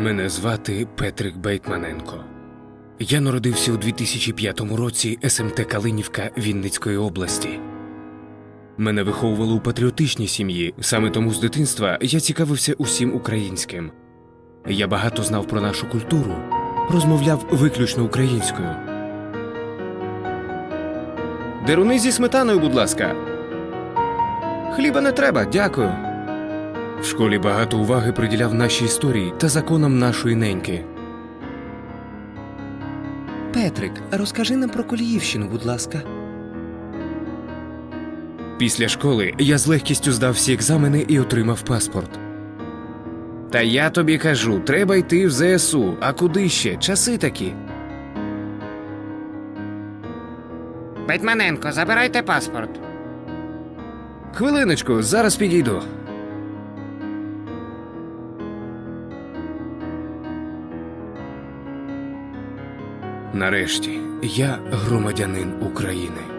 Мене звати Петрик Бейтманенко. Я народився у 2005 році СМТ Калинівка Вінницької області. Мене виховували у патріотичній сім'ї, саме тому з дитинства я цікавився усім українським. Я багато знав про нашу культуру, розмовляв виключно українською. Деруни зі сметаною, будь ласка. Хліба не треба, дякую. В школі багато уваги приділяв нашій історії та законам нашої неньки. Петрик, розкажи нам про Коліївщину, будь ласка. Після школи я з легкістю здав всі екзамени і отримав паспорт. Та я тобі кажу, треба йти в ЗСУ, а куди ще? Часи такі. Бетьманенко, забирайте паспорт. Хвилиночку, зараз підійду. Нарешті я громадянин України.